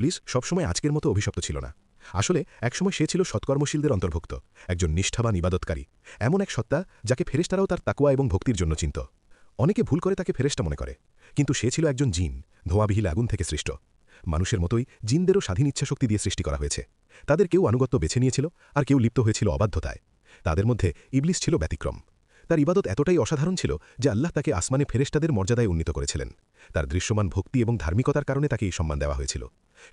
Please, সবসময় আজকের মতো অভিশপ্ত ছিল না। আসলে, একসময় সে ছিল সৎকর্মশীলদের অন্তর্ভুক্ত, একজন নিষ্ঠাবান ইবাদতকারী এমন এক সত্তা যাকে ফেরেশতারাও তার তাকুয়া এবং ভক্তির জন্য চিন্ত। অনেকে ভুল করে তাকে ফেরেশতা মনে করে, কিন্তু সে ছিল একজন জিন ধোঁয়াবিহীল আগুন থেকে সৃষ্ট। মানুষের মতোই জিনদেরও স্বাধীন ইচ্ছাশক্তি দিয়ে সৃষ্টি করা হয়েছে। তাদের কেউ আনুগত্য বেছে নিয়েছিল আর কেউ লিপ্ত হয়েছিল অবাধ্যতায়। তাদের মধ্যে ইবলিস ছিল ব্যতিক্রম। তার ইবাদত এতটাই অসাধারণ ছিল যে আল্লাহ তাকে আসমানে ফেরেশতাদের মর্যাদায় উন্নীত করেছিলেন। তার দৃশ্যমান ভক্তি এবং ধার্মিকতার কারণে তাকে এই সম্মান দেওয়া হয়েছিল।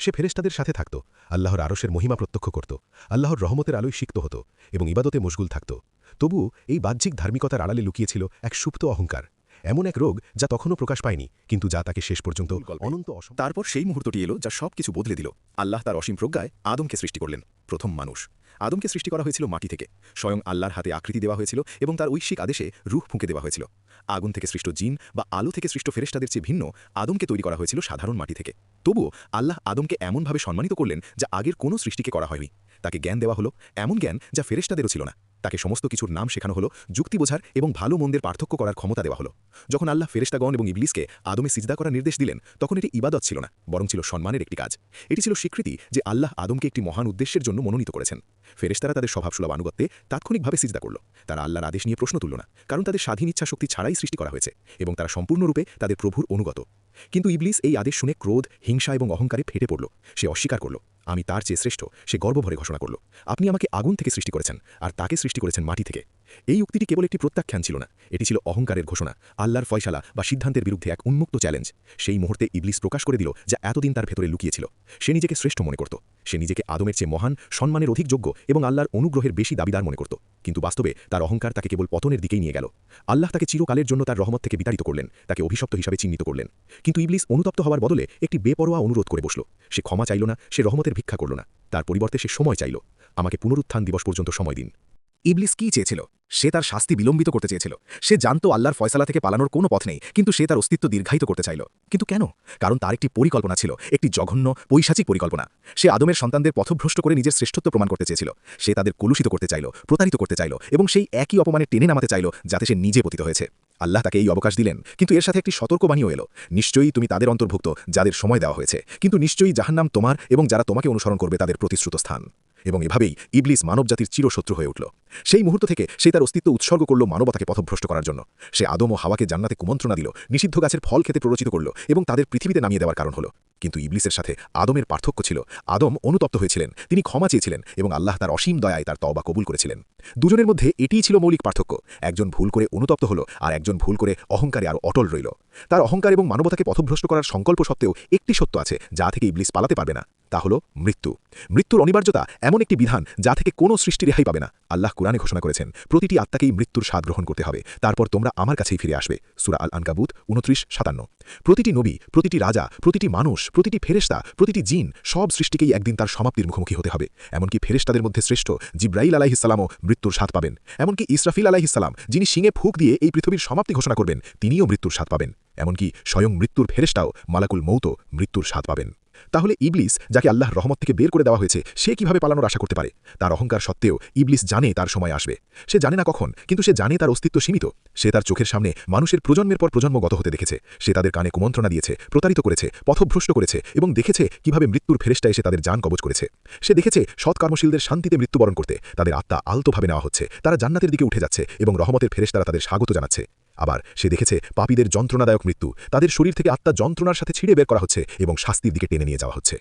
সে ফেরেস্তাদের সাথে থাকত আল্লাহর আরশের মহিমা প্রত্যক্ষ করত আল্লাহর রহমতের আলোয় সিক্ত হতো এবং ইবাদতে মশগুল থাকত। তবু এই বাহ্যিক ধার্মিকতার আড়ালে লুকিয়েছিল এক সুপ্ত অহংকার এমন এক রোগ যা তখনও প্রকাশ পায়নি কিন্তু যা তাকে শেষ পর্যন্ত অনন্ত অসম তারপর সেই মুহূর্তটি এলো যা সব কিছু বদলে দিল। আল্লাহ তার অসীম প্রজ্ঞায় আদমকে সৃষ্টি করলেন প্রথম মানুষ। আদমকে সৃষ্টি করা হয়েছিল মাটি থেকে স্বয়ং আল্লাহর হাতে আকৃতি দেওয়া হয়েছিল এবং তার ঐশ্বিক আদেশে রুহ ফুঁকে দেওয়া হয়েছিল। আগুন থেকে সৃষ্ট জিন বা আলো থেকে সৃষ্ট ফেরেস্তাদের চেয়ে ভিন্ন আদমকে তৈরি করা হয়েছিল সাধারণ মাটি থেকে। তবুও আল্লাহ আদমকে এমনভাবে সম্মানিত করলেন যা আগের কোনো সৃষ্টিকে করা হয়নি। তাকে জ্ঞান দেওয়া হলো এমন জ্ঞান যা ফেরেস্তাদেরও ছিল না। তাকে সমস্ত কিছুর নাম শেখানো হলো, যুক্তি বোঝার এবং ভালো মন্দের পার্থক্য করার ক্ষমতা দেওয়া হলো। যখন আল্লাহ ফেরেস্তাগণ এবং ইবলিসকে আদমে সিজদা করার নির্দেশ দিলেন, তখন এটি ইবাদত ছিল না, বরং ছিল সম্মানের একটি কাজ। এটি ছিল স্বীকৃতি যে আল্লাহ আদমকে একটি মহান উদ্দেশ্যের জন্য মনোনীত করেছেন। ফেরেস্তারা তাদের স্বভাবসুলভ আনুগত্যে তাৎক্ষণিকভাবে সিজদা করল। তারা আল্লাহর আদেশ নিয়ে প্রশ্ন তুলল না, কারণ তাদের স্বাধীন ইচ্ছা শক্তি ছাড়াই সৃষ্টি করা হয়েছে, এবং তারা সম্পূর্ণরূপে তাদের প্রভুর অনুগত। কিন্তু ইবলিস এই আদেশ শুনে ক্রোধ, হিংসা এবং অহংকারে ফেটে পড়ল। সে অস্বীকার করল। আমি তার চেয়ে শ্রেষ্ঠ, সে গর্বভরে ঘোষণা করল। আপনি আমাকে আগুন থেকে সৃষ্টি করেছেন, আর তাকে সৃষ্টি করেছেন মাটি থেকে। এই উক্তিটি কেবল একটি প্রত্যাখ্যান ছিল না, এটি ছিল অহংকারের ঘোষণা, আল্লাহর ফয়সালা বা সিদ্ধান্তের বিরুদ্ধে এক উন্মুক্ত চ্যালেঞ্জ। সেই মুহূর্তে ইবলিস প্রকাশ করে দিল যা এতদিন তার ভেতরে লুকিয়েছিল। সে নিজেকে শ্রেষ্ঠ মনে করত। সে নিজেকে আদমের চেয়ে মহান, সম্মানের অধিক যোগ্য এবং আল্লাহর অনুগ্রহের বেশি দাবিদার মনে করত। কিন্তু বাস্তবে তার অহংকার তাকে কেবল পতনের দিকেই নিয়ে গেল। আল্লাহ তাকে চিরকালের জন্য তার রহমত থেকে বিতাড়িত করলেন, তাকে অভিশপ্ত হিসাবে চিহ্নিত করলেন। কিন্তু ইবলিস অনুতপ্ত হওয়ার বদলে একটি বেপরোয়া অনুরোধ করে বসল। সে ক্ষমা চাইল না, সে রহমতের ভিক্ষা করল না। তার পরিবর্তে সে সময় চাইল। আমাকে পুনরুত্থান দিবস পর্যন্ত সময় দিন। ইবলিস কি চেয়েছিল? সে তার শাস্তি বিলম্বিত করতে চেয়েছিল। সে জানত আল্লাহর ফয়সালা থেকে পালানোর কোনো পথ নেই, কিন্তু সে তার অস্তিত্ব দীর্ঘায়িত করতে চাইল। কিন্তু কেন? কারণ তার একটি পরিকল্পনা ছিল, একটি জঘন্য, পৈশাচিক পরিকল্পনা। সে আদমের সন্তানদের পথভ্রষ্ট করে নিজের শ্রেষ্ঠত্ব প্রমাণ করতে চেয়েছিল। সে তাদের কলুষিত করতে চাইল, প্রতারিত করতে চাইল, এবং সেই একই অপমানে টেনে নামাতে চাইল, যাতে সে নিজে পতিত হয়েছে। আল্লাহ তাকে এই অবকাশ দিলেন, কিন্তু এর সাথে একটি সতর্কবাণীও এলো। নিশ্চয়ই তুমি তাদের অন্তর্ভুক্ত, যাদের সময় দেওয়া হয়েছে, কিন্তু নিশ্চয়ই জাহান্নাম তোমার এবং যারা তোমাকে অনুসরণ করবে তাদের প্রতিশ্রুত স্থান। এবং এভাবেই ইবলিস মানবজাতির চিরশত্রু হয়ে উঠল। সেই মুহূর্ত থেকে সে তার অস্তিত্ব উৎসর্গ করল মানবতাকে পথভ্রষ্ট করার জন্য। সে আদম ও হাওয়াকে জান্নাতে কুমন্ত্রণা দিল, নিষিদ্ধ গাছের ফল খেতে প্ররোচিত করল এবং তাদের পৃথিবীতে নামিয়ে দেওয়ার কারণ হল। কিন্তু ইবলিসের সাথে আদমের পার্থক্য ছিল, আদম অনুতপ্ত হয়েছিলেন, তিনি ক্ষমা চেয়েছিলেন এবং আল্লাহ তার অসীম দয়ায় তার তওবা কবুল করেছিলেন। দুজনের মধ্যে এটিই ছিল মৌলিক পার্থক্য, একজন ভুল করে অনুতপ্ত হল আর একজন ভুল করে অহংকারে আরও অটল রইল। তার অহংকার এবং মানবতাকে পথভ্রষ্ট করার সংকল্প সত্ত্বেও একটি সত্য আছে, যা থেকে ইবলিস পালাতে পারবে না। তা হল মৃত্যু। মৃত্যুর অনিবার্যতা এমন একটি বিধান যা থেকে কোনো সৃষ্টি রেহাই পাবে না। আল্লাহ কোরআনে ঘোষণা করেছেন, প্রতিটি আত্মাকেই মৃত্যুর স্বাদ গ্রহণ করতে হবে। তারপর তোমরা আমার কাছেই ফিরে আসবে। সুরা আল আনকাবুত উনত্রিশ, সাতান্ন। প্রতিটি নবী, প্রতিটি রাজা, প্রতিটি মানুষ, প্রতিটি ফেরেস্তা প্রতিটি জিন, সব সৃষ্টিকেই একদিন তার সমাপ্তির মুখোমুখি হতে হবে। এমনকি ফেরেস্তাদের মধ্যে শ্রেষ্ঠ জিব্রাইল আলাহিসাল্লামও মৃত্যুর স্বাদ পাবেন। এমনকি ইসরাফিল আলাহিসাল্লাম যিনি সিংয়ে ফুক দিয়ে এই পৃথিবীর সমাপ্তি ঘোষণা করবেন, তিনিও মৃত্যুর স্বাদ পাবেন। এমনকি স্বয়ং মৃত্যুর ফেরেস্তাও মালাকুল মৌত মৃত্যুর স্বাদ পাবেন। তাহলে ইবলিস, যাকে আল্লাহর রহমত থেকে বের করে দেওয়া হয়েছে, সে কীভাবে পালানোর আশা করতে পারে? তার অহংকার সত্ত্বেও ইবলিস জানে তার সময় আসবে। সে জানে না কখন, কিন্তু সে জানে তার অস্তিত্ব সীমিত। সে তার চোখের সামনে মানুষের প্রজন্মের পর প্রজন্ম গত হতে দেখেছে। সে তাদের কানে কুমন্ত্রণা দিয়েছে, প্রতারিত করেছে, পথভ্রষ্ট করেছে এবং দেখেছে কীভাবে মৃত্যুর ফেরেস্টা এসে তাদের যান কবচ করেছে। সে দেখেছে সৎকর্মশীলদের শান্তিতে মৃত্যুবরণ করতে তাদের আত্মা আলতোভাবে নেওয়া হচ্ছে, তারা জান্নাতের দিকে উঠে যাচ্ছে এবং রহমতের ফেরেস্তারা তাদের স্বাগত জানাচ্ছে। আবার সে দেখেছে পাপীদের যন্ত্রণাদায়ক মৃত্যু। তাদের শরীর থেকে আত্মা যন্ত্রণার সাথে ছিঁড়ে বের করা হচ্ছে এবং শাস্তির দিকে টেনে নিয়ে যাওয়া হচ্ছে।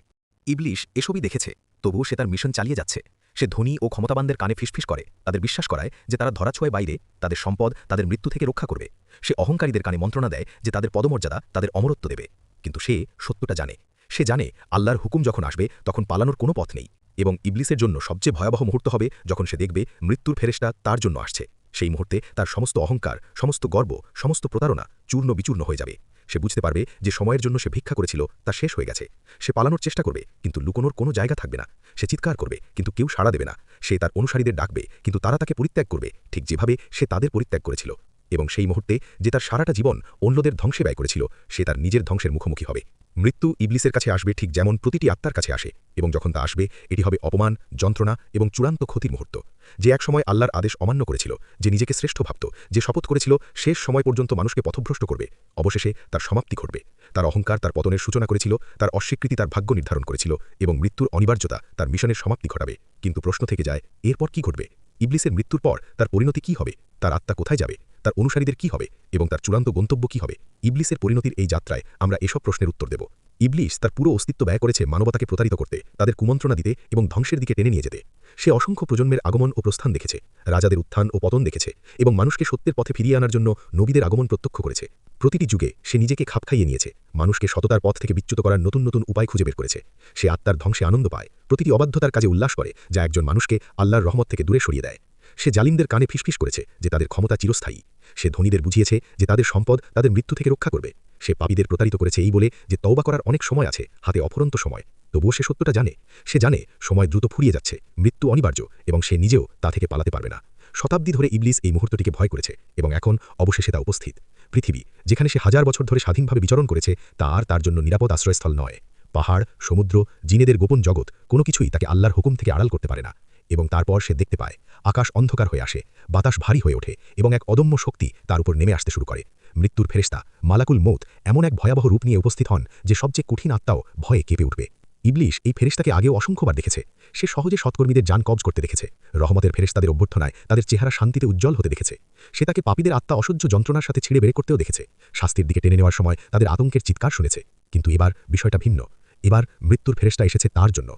ইবলিশ এসবই দেখেছে, তবুও সে তার মিশন চালিয়ে যাচ্ছে। সে ধনী ও ক্ষমতাবানদের কানে ফিসফিস করে, তাদের বিশ্বাস করায় যে তারা ধরাছোঁয় বাইরে, তাদের সম্পদ, তাদের মৃত্যু থেকে রক্ষা করবে। সে অহংকারীদের কানে মন্ত্রণা দেয় যে তাদের পদমর্যাদা তাদের অমরত্ব দেবে। কিন্তু সে সত্যটা জানে। সে জানে আল্লাহর হুকুম যখন আসবে, তখন পালানোর কোনো পথ নেই এবং ইবলিসের জন্য সবচেয়ে ভয়াবহ মুহূর্ত হবে যখন সে দেখবে মৃত্যুর ফেরেস্টা তার জন্য আসছে। সেই মুহূর্তে তার সমস্ত অহংকার, সমস্ত গর্ব, সমস্ত প্রতারণা চূর্ণ বিচূর্ণ হয়ে যাবে। সে বুঝতে পারবে যে সময়ের জন্য সে ভিক্ষা করেছিল, তা শেষ হয়ে গেছে। সে পালানোর চেষ্টা করবে, কিন্তু লুকোনোর কোনো জায়গা থাকবে না। সে চিৎকার করবে, কিন্তু কেউ সাড়া দেবে না। সে তার অনুসারীদের ডাকবে, কিন্তু তারা তাকে পরিত্যাগ করবে। ঠিক যেভাবে সে তাদের পরিত্যাগ করেছিল। এবং সেই মুহূর্তে যে তার সারাটা জীবন অন্যদের ধ্বংসে ব্যয় করেছিল, সে তার নিজের ধ্বংসের মুখোমুখি হবে। মৃত্যু ইবলিসের কাছে আসবে ঠিক যেমন প্রতিটি আত্মার কাছে আসে, এবং যখন তা আসবে, এটি হবে অপমান, যন্ত্রণা এবং চূড়ান্ত ক্ষতির মুহূর্ত। যে এক সময় আল্লাহর আদেশ অমান্য করেছিল, যে নিজেকে শ্রেষ্ঠ ভাবত, যে শপথ করেছিল, শেষ সময় পর্যন্ত মানুষকে পথভ্রষ্ট করবে। অবশেষে তার সমাপ্তি ঘটবে। তার অহংকার তার পতনের সূচনা করেছিল, তার অস্বীকৃতি তার ভাগ্য নির্ধারণ করেছিল, এবং মৃত্যুর অনিবার্যতা তার মিশনের সমাপ্তি ঘটাবে। কিন্তু প্রশ্ন থেকে যায়, এরপর কি ঘটবে? ইবলিসের মৃত্যুর পর তার পরিণতি কি হবে? তার আত্মা কোথায় যাবে? তার অনুসারীদের কি হবে এবং তার চূড়ান্ত গন্তব্য কি হবে? ইবলিসের পরিণতির এই যাত্রায় আমরা এসব প্রশ্নের উত্তর দেব। ইবলিস তার পুরো অস্তিত্ব ব্যয় করেছে মানবতাকে প্রতারিত করতে, তাদের কুমন্ত্রণা দিতে এবং ধ্বংসের দিকে টেনে নিয়ে যেতে। সে অসংখ্য প্রজন্মের আগমন ও প্রস্থান দেখেছে, রাজাদের উত্থান ও পতন দেখেছে এবং মানুষকে সত্যের পথে ফিরিয়ে আনার জন্য নবীদের আগমন প্রত্যক্ষ করেছে। প্রতিটি যুগে সে নিজেকে খাপ খাইয়ে নিয়েছে, মানুষকে সততার পথ থেকে বিচ্যুত করার নতুন নতুন উপায় খুঁজে বের করেছে। সে আত্মার ধ্বংসে আনন্দ পায়, প্রতিটি অবাধ্যতার কাজে উল্লাস করে, যা একজন মানুষকে আল্লাহর রহমত থেকে দূরে সরিয়ে দেয়। সে জালিমদের কানে ফিসফিস করেছে যে তাদের ক্ষমতা চিরস্থায়ী। সে ধনীদের বুঝিয়েছে যে তাদের সম্পদ তাদের মৃত্যু থেকে রক্ষা করবে। সে পাপীদের প্রতারিত করেছে এই বলে যে তওবা করার অনেক সময় আছে, হাতে অফরন্ত সময়। তবুও সে সত্যটা জানে। সে জানে সময় দ্রুত ফুরিয়ে যাচ্ছে, মৃত্যু অনিবার্য এবং সে নিজেও তা থেকে পালাতে পারবে না। শতাব্দী ধরে ইবলিস এই মুহূর্তটিকে ভয় করেছে এবং এখন অবশেষে তা উপস্থিত। পৃথিবী, যেখানে সে হাজার বছর ধরে স্বাধীনভাবে বিচরণ করেছে, তা আর তার জন্য নিরাপদ আশ্রয়স্থল নয়। পাহাড়, সমুদ্র, জিনেদের গোপন জগৎ, কোনো কিছুই তাকে আল্লাহর হুকুম থেকে আড়াল করতে পারে না। এবং তারপর সে দেখতে পায়, আকাশ অন্ধকার হয়ে আসে, বাতাস ভারী হয়ে ওঠে এবং এক অদম্য শক্তি তার উপর নেমে আসতে শুরু করে। মৃত্যুর ফেরেস্তা মালাকুল মৌত এমন এক ভয়াবহ রূপ নিয়ে উপস্থিত হন যে সবচেয়ে কঠিন আত্মাও ভয়ে কেঁপে উঠবে। ইবলিশ এই ফেরেস্তাকে আগেও অসংখ্যবার দেখেছে। সে সহজে সৎকর্মীদের যান কবজ করতে দেখেছে। রহমতের ফেরেস্তাদের অভ্যর্থনায় তাদের চেহারা শান্তিতে উজ্জ্বল হতে দেখেছে। সে তাকে পাপীদের আত্মা অসহ্য যন্ত্রণার সাথে ছিঁড়ে বের করতেও দেখেছে। শাস্তির দিকে টেনে নেওয়ার সময় তাদের আতঙ্কের চিৎকার শুনেছে। কিন্তু এবার বিষয়টা ভিন্ন। এবার মৃত্যুর ফেরেস্তা এসেছে তার জন্য।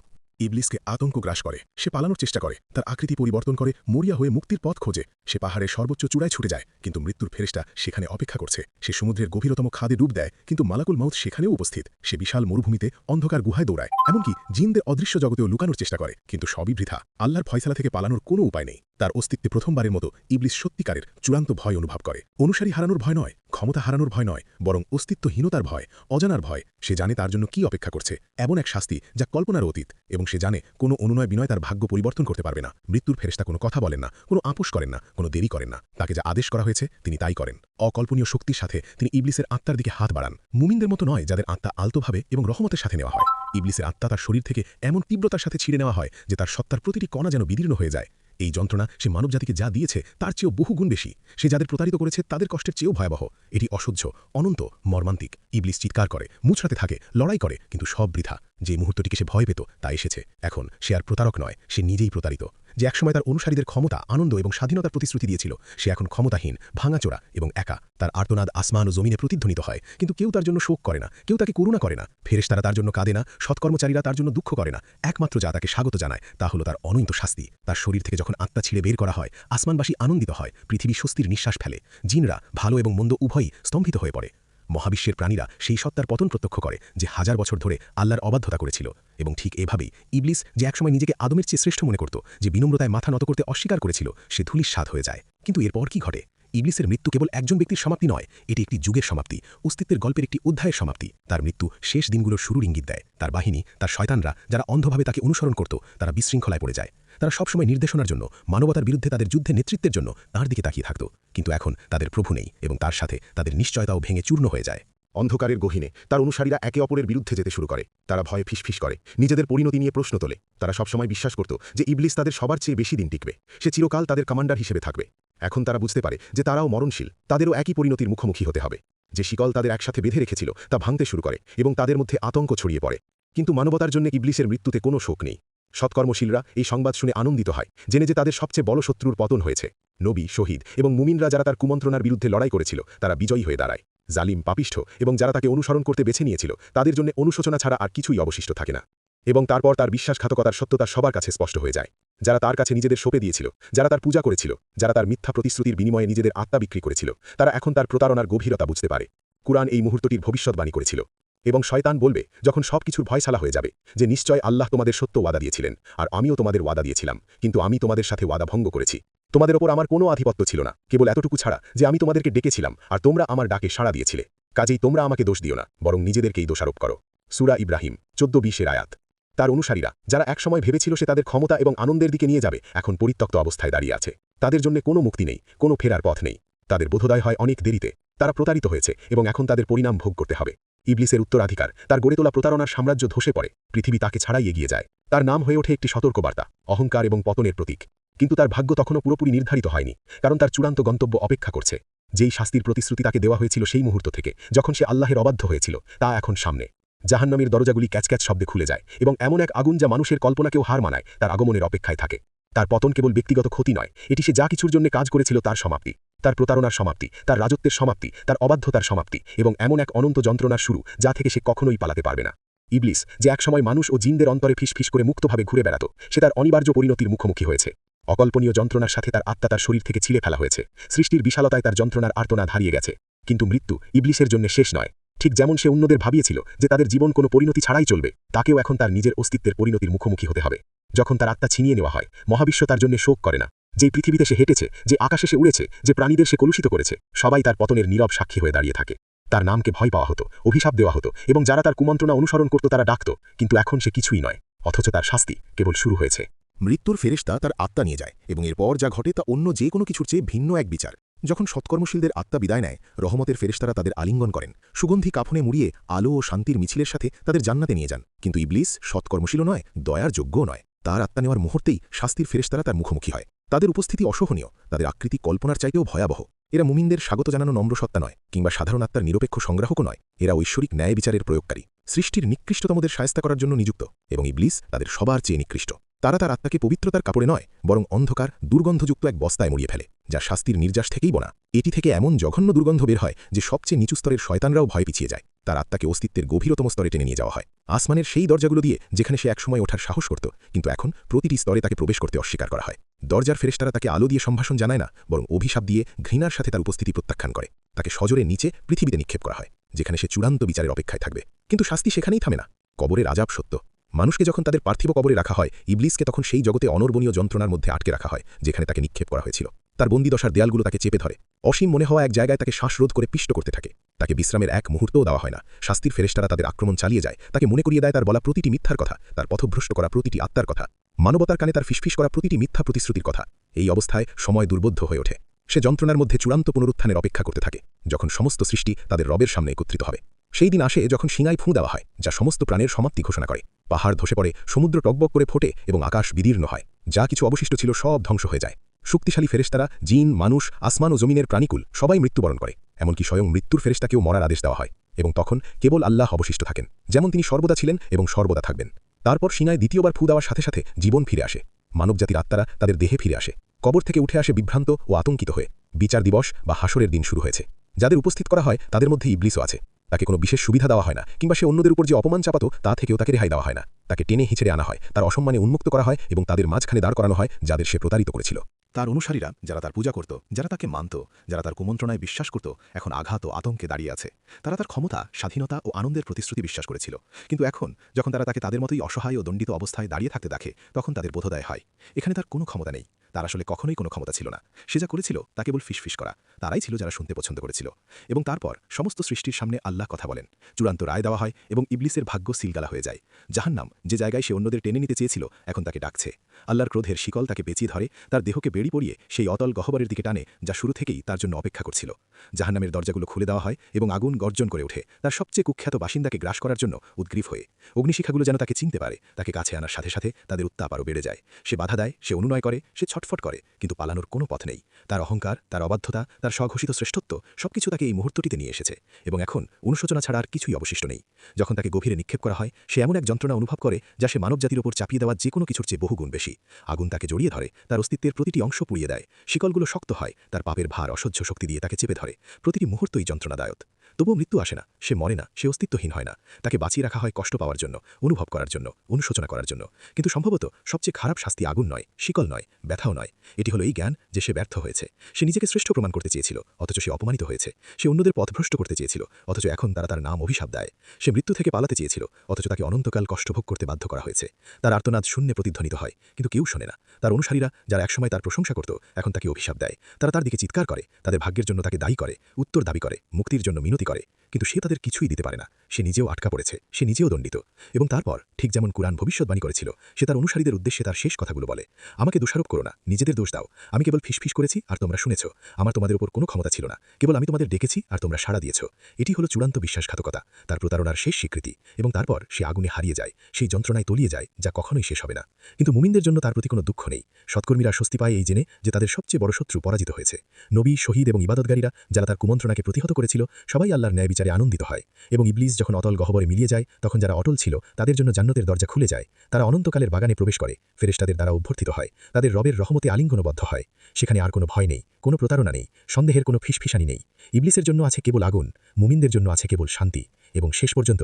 ইবলিসকে আতঙ্ক গ্রাস করে। সে পালানোর চেষ্টা করে। তার আকৃতি পরিবর্তন করে, মরিয়া হয়ে মুক্তির পথ খোঁজে। সে পাহাড়ের সর্বোচ্চ চূড়ায় ছুটে যায়, কিন্তু মৃত্যুর ফেরেস্তা সেখানে অপেক্ষা করছে। সে সমুদ্রের গভীরতম খাদে ডুব দেয়, কিন্তু মালাকুল মাউথ সেখানেও উপস্থিত। সে বিশাল মরুভূমিতে অন্ধকার গুহায় দৌড়ায়। এমনকি জিনদের অদৃশ্য জগতেও লুকানোর চেষ্টা করে, কিন্তু সবই বৃথা। আল্লাহর ফয়সালা থেকে পালানোর কোনো উপায় নেই। তার অস্তিত্বে প্রথমবারের মতো ইবলিস সত্যিকারের চূড়ান্ত ভয় অনুভব করে। অনুসারী হারানোর ভয় নয়। ক্ষমতা হারানোর ভয় নয়, বরং অস্তিত্বহীনতার ভয়, অজানার ভয়। সে জানে তার জন্য কি অপেক্ষা করছে। এমন এক শাস্তি যা কল্পনার অতীত, এবং সে জানে কোনো অনুনয় বিনয় তার ভাগ্য পরিবর্তন করতে পারবে না। মৃত্যুর ফেরেস্তা কোনো কথা বলেন না, কোনো আপোষ করেন না, কোনো দেরি করেন না। তাকে যা আদেশ করা হয়েছে, তিনি তাই করেন। অকল্পনীয় শক্তির সাথে তিনি ইবলিসের আত্মার দিকে হাত বাড়ান। মুমিনদের মতো নয় যাদের আত্মা আলতোভাবে এবং রহমতের সাথে নেওয়া হয়। ইবলিসের আত্মা তার শরীর থেকে এমন তীব্রতার সাথে ছিঁড়ে নেওয়া হয় যে তার সত্তার প্রতিটি কণা যেন বিদীর্ণ হয়ে যায়। এই যন্ত্রণা সে মানবজাতিকে যা দিয়েছে তার চেয়েও বহুগুণ বেশি। সে যাদের প্রতারিত করেছে তাদের কষ্টের চেয়েও ভয়াবহ। এটি অসহ্য, অনন্ত, মর্মান্তিক। ইবলিস চিৎকার করে মুছড়াতে থাকে, লড়াই করে, কিন্তু সব বৃথা। যে মুহূর্তটিকে সে ভয় পেত, তা এসেছে। এখন সে আর প্রতারক নয়, সে নিজেই প্রতারিত। যে একসময় তার অনুসারীদের ক্ষমতা, আনন্দ এবং স্বাধীনতার প্রতিশ্রুতি দিয়েছিল, সে এখন ক্ষমতাহীন, ভাঙাচোরা এবং একা। তার আর্তনাদ আসমান ও জমিনে প্রতিধ্বনিত হয়, কিন্তু কেউ তার জন্য শোক করে না, কেউ তাকে করুণা করে না। ফেরেশ তারা তার জন্য কাঁদে না, সৎকর্মচারীরা তার জন্য দুঃখ করে না। একমাত্র যা তাকে স্বাগত জানায়, তা হলো তার অনন্ত শাস্তি। তার শরীর থেকে যখন আত্মা ছিঁড়ে বের করা হয়, আসমানবাসী আনন্দিত হয়, পৃথিবী স্বস্তির নিঃশ্বাস ফেলে। জিনরা ভালো এবং মন্দ উভয়ই স্তম্ভিত হয়ে পড়ে। মহাবিশ্বের প্রাণীরা সেই সত্তার পতন প্রত্যক্ষ করে যে হাজার বছর ধরে আল্লাহর অবাধ্যতা করেছিল এবং ঠিক এভাবেই ইবলিস যে একসময় নিজেকে আদমের চেয়ে শ্রেষ্ঠ মনে করত, যে বিনম্রতায় মাথা নত করতে অস্বীকার করেছিল, সে ধুলির স্বাদ হয়ে যায়। কিন্তু এরপর কি ঘটে? ইবলিসের মৃত্যু কেবল একজন ব্যক্তির সমাপ্তি নয়, এটি একটি যুগের সমাপ্তি, অস্তিত্বের গল্পের একটি অধ্যায়ের সমাপ্তি। তার মৃত্যু শেষ দিনগুলোর শুরুর ইঙ্গিত দেয়। তার বাহিনী, তার শয়তানরা, যারা অন্ধভাবে তাকে অনুসরণ করত, তারা বিশৃঙ্খলায় পড়ে যায়। তারা সবসময় নির্দেশনার জন্য, মানবতার বিরুদ্ধে তাদের যুদ্ধে নেতৃত্বের জন্য তার দিকে তাকিয়ে থাকত। কিন্তু এখন তাদের প্রভু নেই এবং তার সাথে তাদের নিশ্চয়তাও ভেঙে চূর্ণ হয়ে যায়। অন্ধকারের গহীনে তার অনুসারীরা একে অপরের বিরুদ্ধে যেতে শুরু করে। তারা ভয়ে ফিসফিস করে, নিজেদের পরিণতি নিয়ে প্রশ্ন তোলে। তারা সবসময় বিশ্বাস করত যে ইবলিস তাদের সবার চেয়ে বেশি দিন টিকবে। সে চিরকাল তাদের কমান্ডার হিসেবে থাকবে। এখন তারা বুঝতে পারে যে তারাও মরণশীল, তাদেরও একই পরিণতির মুখোমুখি হতে হবে। যে শিকল তাদের একসাথে বেঁধে রেখেছিল তা ভাঙতে শুরু করে এবং তাদের মধ্যে আতঙ্ক ছড়িয়ে পড়ে। কিন্তু মানবতার জন্য ইবলিসের মৃত্যুতে কোনো শোক নেই। সৎকর্মশীলরা এই সংবাদ শুনে আনন্দিত হয়, জেনে যে তাদের সবচেয়ে বড় শত্রুর পতন হয়েছে। নবী, শহীদ এবং মুমিনরা যারা তার কুমন্ত্রণার বিরুদ্ধে লড়াই করেছিল, তারা বিজয়ী হয়ে দাঁড়ায়। জালিম, পাপিষ্ঠ এবং যারা তাকে অনুসরণ করতে বেছে নিয়েছিল, তাদের জন্য অনুশোচনা ছাড়া আর কিছুই অবশিষ্ট থাকে না। এবং তারপর তার বিশ্বাসঘাতকতার সত্যতা সবার কাছে স্পষ্ট হয়ে যায়। যারা তার কাছে নিজেদের সোপে দিয়েছিল, যারা তার পূজা করেছিল, যারা তার মিথ্যা প্রতিশ্রুতির বিনিময়ে নিজেদের আত্মা বিক্রি করেছিল, তারা এখন তার প্রতারণার গভীরতা বুঝতে পারে। কুরআন এই মুহূর্তটির ভবিষ্যৎবাণী করেছিল। এবং শয়তান বলবে, যখন সব সবকিছুর ভয়সালা হয়ে যাবে, যে নিশ্চয় আল্লাহ তোমাদের সত্য ওয়াদা দিয়েছিলেন, আর আমিও তোমাদের ওয়াদা দিয়েছিলাম, কিন্তু আমি তোমাদের সাথে ওয়াদা ভঙ্গ করেছি। তোমাদের ওপর আমার কোনো আধিপত্য ছিল না, কেবল এতটুকু ছাড়া যে আমি তোমাদেরকে ডেকেছিলাম, আর তোমরা আমার ডাকে সাড়া দিয়েছিলে। কাজেই তোমরা আমাকে দোষ দিও না, বরং নিজেদেরকেই দোষারোপ করো। সুরা ইব্রাহিম, চোদ্দ বিশের আয়াত। তার অনুসারীরা, যারা একসময় ভেবেছিল সে তাদের ক্ষমতা এবং আনন্দের দিকে নিয়ে যাবে, এখন পরিত্যক্ত অবস্থায় দাঁড়িয়ে আছে। তাদের জন্য কোনো মুক্তি নেই, কোনো ফেরার পথ নেই। তাদের বোধোদয় হয় অনেক দেরিতে। তারা প্রতারিত হয়েছে, এবং এখন তাদের পরিণাম ভোগ করতে হবে। ইবলিসের উত্তরাধিকার, তার গড়ে তোলা প্রতারণার সাম্রাজ্য ধসে পড়ে, পৃথিবী তাকে ছাড়াই এগিয়ে যায়। তার নাম হয়ে ওঠে একটি সতর্কবার্তা, অহংকার এবং পতনের প্রতীক। কিন্তু তার ভাগ্য তখনও পুরোপুরি নির্ধারিত হয়নি, কারণ তার চূড়ান্ত গন্তব্য অপেক্ষা করছে। যেই শাস্তির প্রতিশ্রুতি তাকে দেওয়া হয়েছিল সেই মুহূর্ত থেকে, যখন সে আল্লাহের অবাধ্য হয়েছিল, তা এখন সামনে। জাহান্নামের দরজাগুলি ক্যাচক্যাচ শব্দে খুলে যায় এবং এমন এক আগুন যা মানুষের কল্পনাকেও হার মানায়, তার আগমনের অপেক্ষায় থাকে। তার পতন কেবল ব্যক্তিগত ক্ষতি নয়, এটি সে যা কিছুর জন্য কাজ করেছিল তার সমাপ্তি। তার প্রতারণার সমাপ্তি, তার রাজত্বের সমাপ্তি, তার অবাধ্যতার সমাপ্তি এবং এমন এক অনন্ত যন্ত্রণার শুরু যা থেকে সে কখনোই পালাতে পারবে না। ইবলিস, যে একসময় মানুষ ও জিনদের অন্তরে ফিসফিস করে মুক্তভাবে ঘুরে বেড়াত, সে তার অনিবার্য পরিণতির মুখোমুখি হয়েছে। অকল্পনীয় যন্ত্রণার সাথে তার আত্মা তার শরীর থেকে ছিঁড়ে ফেলা হয়েছে। সৃষ্টির বিশালতায় তার যন্ত্রণার আর্তনাদ হারিয়ে গেছে। কিন্তু মৃত্যু ইবলিসের জন্য শেষ নয়। ঠিক যেমন সে অন্যদের ভাবিয়েছিল যে তাদের জীবন কোনো পরিণতি ছাড়াই চলবে, তাকেও এখন তার নিজের অস্তিত্বের পরিণতির মুখোমুখি হতে হবে। যখন তার আত্মা ছিনিয়ে নেওয়া হয়, মহাবিশ্ব তার জন্য শোক করে না। যেই পৃথিবীতে সে হেঁটেছে, যে আকাশে সে উড়েছে, যে প্রাণীদের সে কলুষিত করেছে, সবাই তার পতনের নীরব সাক্ষী হয়ে দাঁড়িয়ে থাকে। তার নামকে ভয় পাওয়া হতো, অভিশাপ দেওয়া হতো, এবং যারা তার কুমন্ত্রণা অনুসরণ করত তারা ডাকত, কিন্তু এখন সে কিছুই নয়, অথচ তার শাস্তি কেবল শুরু হয়েছে। মৃত্যুর ফেরেশতা তার আত্মা নিয়ে যায়, এবং এরপর যা ঘটে তা অন্য যে কোনো কিছুর চেয়ে ভিন্ন এক বিচার। যখন সৎকর্মশীলদের আত্মা বিদায় নেয়, রহমতের ফেরেস্তারা তাদের আলিঙ্গন করেন। সুগন্ধি কাফনে মুড়িয়ে আলো ও শান্তির মিছিলের সাথে তাদের জান্নাতে নিয়ে যান। কিন্তু ইবলিস সৎকর্মশীলও নয়, দয়ার যোগ্যও নয়। তার আত্মা নেওয়ার মুহূর্তেই শাস্তির ফেরেস্তারা তার মুখোমুখি হয়। তাদের উপস্থিতি অসহনীয়, তাদের আকৃতি কল্পনার চাইতেও ভয়াবহ। এরা মুমিনদের স্বাগত জানানো নম্রসত্তা নয়, কিংবা সাধারণ আত্মার নিরপেক্ষ সংগ্রাহকও নয়। এরা ঐশ্বরিক ন্যায় বিচারের প্রয়োগকারী। সৃষ্টির নিকৃষ্টতমদের সায়স্তা করার জন্য নিযুক্ত, এবং ইবলিস তাদের সবার চেয়ে নিকৃষ্ট। তারা তার আত্মাকে পবিত্রতার কাপড়ে নয়, বরং অন্ধকার, দুর্গন্ধযুক্ত এক বস্তায় মুড়িয়ে ফেলে। যা শাস্তির নির্যাস থেকেই বোনা। এটি থেকে এমন জঘন্য দুর্গন্ধ বের হয় যে সবচেয়ে নিচু স্তরের শয়তানরাও ভয় পিছিয়ে যায়। তার আত্মাকে অস্তিত্বের গভীরতম স্তরে টেনে নিয়ে যাওয়া হয়। আসমানের সেই দরজাগুলো দিয়ে যেখানে সে একসময় ওঠার সাহস করত, কিন্তু এখন প্রতিটি স্তরে তাকে প্রবেশ করতে অস্বীকার করা হয়। দরজার ফেরেশতারা তাকে আলো দিয়ে সম্ভাষণ জানায় না, বরং অভিশাপ দিয়ে ঘৃণার সাথে তার উপস্থিতি প্রত্যাখ্যান করে। তাকে সজরে নিচে পৃথিবীতে নিক্ষেপ করা হয়, যেখানে সে চূড়ান্ত বিচারের অপেক্ষায় থাকবে। কিন্তু শাস্তি সেখানেই থামে না। কবরের আজাব সত্য। মানুষকে যখন তাদের পার্থিব কবরে রাখা হয়, ইবলিসকে তখন সেই জগতে অনর্বণীয় যন্ত্রণার মধ্যে আটকে রাখা হয়, যেখানে তাকে নিক্ষেপ করা হয়েছিল। তার বন্দিদশার দেয়ালগুলো তাকে চেপে ধরে। অসীম মনে হওয়া এক জায়গায় তাকে শ্বাসরোধ করে পিষ্ট করতে থাকে। তাকে বিশ্রামের এক মুহূর্তও দেওয়া হয় না। শাস্তির ফেরেশতারা তাদের আক্রমণ চালিয়ে যায়। তাকে মনে করিয়ে দেয় তার বলা প্রতিটি মিথ্যার কথা, তার পথভ্রষ্ট করা প্রতিটি আত্মার কথা। মানবতার কানে তার ফিসফিস করা প্রতিটি মিথ্যা প্রতিশ্রুতির কথা। এই অবস্থায় সময় দুর্বোধ্য হয়ে ওঠে। সে যন্ত্রণার মধ্যে চূড়ান্ত পুনরুত্থানের অপেক্ষা করতে থাকে, যখন সমস্ত সৃষ্টি তাদের রবের সামনে একত্রিত হবে। সেই দিন আসে যখন সিঙায় ফুঁ দেওয়া হয়, যা সমস্ত প্রাণের সমাপ্তি ঘোষণা করে। পাহাড় ধসে পড়ে, সমুদ্র টকবক করে ফোটে এবং আকাশ বিদীর্ণ হয়। যা কিছু অবশিষ্ট ছিল সব ধ্বংস হয়ে যায়। শক্তিশালী ফেরেস্তারা জিন, মানুষ, আসমান ও জমিনের প্রাণীকুল সবাই মৃত্যুবরণ করে, এমনকি স্বয়ং মৃত্যুর ফেরেশতাকেও মরার আদেশ দেওয়া হয় এবং তখন কেবল আল্লাহ অবশিষ্ট থাকেন, যেমন তিনি সর্বদা ছিলেন এবং সর্বদা থাকবেন। তারপর সিনায় দ্বিতীয়বার ফু দেওয়ার সাথে সাথে জীবন ফিরে আসে। মানবজাতির আত্মারা তাদের দেহে ফিরে আসে। কবর থেকে উঠে আসে বিভ্রান্ত ও আতঙ্কিত হয়ে। বিচার দিবস বা হাসরের দিন শুরু হয়েছে। যাদের উপস্থিত করা হয় তাদের মধ্যে ইবলিসও আছে। তাকে কোনো বিশেষ সুবিধা দেওয়া হয় না, কিংবা সে অন্যদের উপর যে অপমান চাপাতো তা থেকেও তাকে রেহাই দেওয়া হয় না। তাকে টেনে হিঁচড়ে আনা হয়, তার অসম্মানে উন্মুক্ত করা হয় এবং তাদের মাঝখানে দাঁড় করানো হয় যাদের সে প্রতারিত করেছিল। তার অনুসারীরা যারা তার পূজা করত, যারা তাকে মানত, যারা তার কুমন্ত্রণায় বিশ্বাস করত, এখন আঘাত ও আতঙ্কে দাঁড়িয়ে আছে। তারা তার ক্ষমতা, স্বাধীনতা ও আনন্দের প্রতিশ্রুতি বিশ্বাস করেছিল। কিন্তু এখন, যখন তারা তাকে তাদের মতোই অসহায় ও দণ্ডিত অবস্থায় দাঁড়িয়ে থাকতে দেখে, তখন তাদের বোধোদয় হয়। এখানে তার কোনো ক্ষমতা নেই। তার আসলে কখনোই কোনো ক্ষমতা ছিল না। সে যা করেছিল, তা কেবল ফিসফিস করা। তারাই ছিল যারা শুনতে পছন্দ করেছিল। এবং তারপর, সমস্ত সৃষ্টির সামনে আল্লাহ কথা বলেন। চূড়ান্ত রায় দেওয়া হয় এবং ইবলিসের ভাগ্য সিলগালা হয়ে যায়। জাহান্নাম, যে জায়গায় সে অন্যদের টেনে নিতে চেয়েছিল, এখন তাকে ডাকছে। আল্লাহর ক্রোধের শিকল তাকে বেঁচিয়ে ধরে, তার দেহকে বেড়ি পড়িয়ে সেই অতল গহ্বরের দিকে টানে, যা শুরু থেকেই তার জন্য অপেক্ষা করছিল। জাহান্নামের দরজাগুলো খুলে দেওয়া হয় এবং আগুন গর্জন করে ওঠে। তার সবচেয়ে কুখ্যাত বাসিন্দাকে গ্রাস করার জন্য উদ্গ্রীব হয়ে, অগ্নিশিখাগুলো যেন তাকে চিনতে পারে, তাকে কাছে আনার সাথে সাথে তাদের উত্তাপ আরও বেড়ে যায়। সে বাধা দেয়, সে অনুনয় করে, সে ছটফট করে, কিন্তু পালানোর কোনো পথ নেই। তার অহংকার, তার অবাধ্যতা, তার স্বঘোষিত শ্রেষ্ঠত্ব সবকিছু তাকে এই মুহূর্তটিতে নিয়ে এসেছে এবং এখন অনুশোচনা ছাড়া আর কিছুই অবশিষ্ট নেই। যখন তাকে গভীরে নিক্ষেপ করা হয়, সে এমন এক যন্ত্রণা অনুভব করে যা সে মানবজাতির ওপর চাপিয়ে দেওয়া যে কোনো কিছুর চেয়ে বহুগুণ বেশি। আগুন তাকে জড়িয়ে ধরে, তার অস্তিত্বের প্রতিটি অংশ পুড়িয়ে দেয়। শিকলগুলো শক্ত হয়, তার পাপের ভার অসহ্য শক্তি দিয়ে তাকে চেপে ধরে। প্রতিটি মুহূর্তই যন্ত্রণাদায়ক। তবুও মৃত্যু আসে না। সে মরে না, সে অস্তিত্বহীন হয় না। তাকে বাঁচিয়ে রাখা হয় কষ্ট পাওয়ার জন্য, অনুভব করার জন্য, অনুশোচনা করার জন্য। কিন্তু সম্ভবত সবচেয়ে খারাপ শাস্তি আগুন নয়, শিকল নয়, ব্যথাও নয়। এটি হলো এই জ্ঞান যে সে ব্যর্থ হয়েছে। সে নিজেকে শ্রেষ্ঠ প্রমাণ করতে চেয়েছিল, অথচ সে অপমানিত হয়েছে। সে অন্যদের পথভ্রষ্ট করতে চেয়েছিল, অথচ এখন তারা তার নাম অভিশাপ দেয়। সে মৃত্যু থেকে পালাতে চেয়েছিল, অথচ তাকে অনন্তকাল কষ্টভোগ করতে বাধ্য করা হয়েছে। তার আর্তনাদ শূন্যে প্রতিধ্বনিত হয়, কিন্তু কেউ শোনে না। তার অনুসারীরা, যারা একসময় তার প্রশংসা করত, এখন তাকে অভিশাপ দেয়। তারা তার দিকে চিৎকার করে, তাদের ভাগ্যের জন্য তাকে দায়ী করে, উত্তর দাবি করে, মুক্তির জন্য মিনতি করে কিন্তু সে তাদের কিছুই দিতে পারে না। সে নিজেও আটকা পড়েছে, সে নিজেও দণ্ডিত এবং তারপর ঠিক যেমন কুরআন ভবিষ্যৎবাণী করেছিল, সে তার অনুসারীদের উদ্দেশ্যে তার শেষ কথাগুলো বলে, আমাকে দোষারোপ করো না, নিজেদের দোষ দাও, আমি কেবল ফিসফিস করেছি আর তোমরা শুনেছ, আমার তোমাদের উপর কোনো ক্ষমতা ছিল না, কেবল আমি তোমাদের ডেকেছি আর তোমরা সাড়া দিয়েছ, এটি হলো চূড়ান্ত বিশ্বাসঘাতকতা, তার প্রতারণার শেষ স্বীকৃতি এবং তারপর সে আগুনে হারিয়ে যায়, সেই যন্ত্রণায় তলিয়ে যায়, যা কখনোই শেষ হবে না। কিন্তু মুমিনদের জন্য তার প্রতি কোনো দুঃখ নেই, সৎকর্মীরা স্বস্তি পায় এই জেনে যে তাদের সবচেয়ে বড় শত্রু পরাজিত হয়েছে, নবী, শহীদ এবং ইবাদতকারীরা যারা তার কুমন্ত্রণাকে প্রতিহত করেছিল, সবাই আল্লাহর ন্যায় বিচারে আনন্দিত হয় এবং ইবলিস যখন অতল গহবরে মিলিয়ে যায়, তখন যারা অটল ছিল, তাদের জন্য জান্নতের দরজা খুলে যায়। তারা অনন্তকালের বাগানে প্রবেশ করে। ফেরেস্তাদের দ্বারা অভ্যর্থিত হয়। তাদের রবের রহমতে আলিঙ্গনবদ্ধ হয়। সেখানে আর কোনো ভয় নেই, কোনো প্রতারণা নেই, সন্দেহের কোনো ফিসফিসানি নেই। ইবলিসের জন্য আছে কেবল আগুন, মুমিনদের জন্য আছে কেবল শান্তি, এবং শেষ পর্যন্ত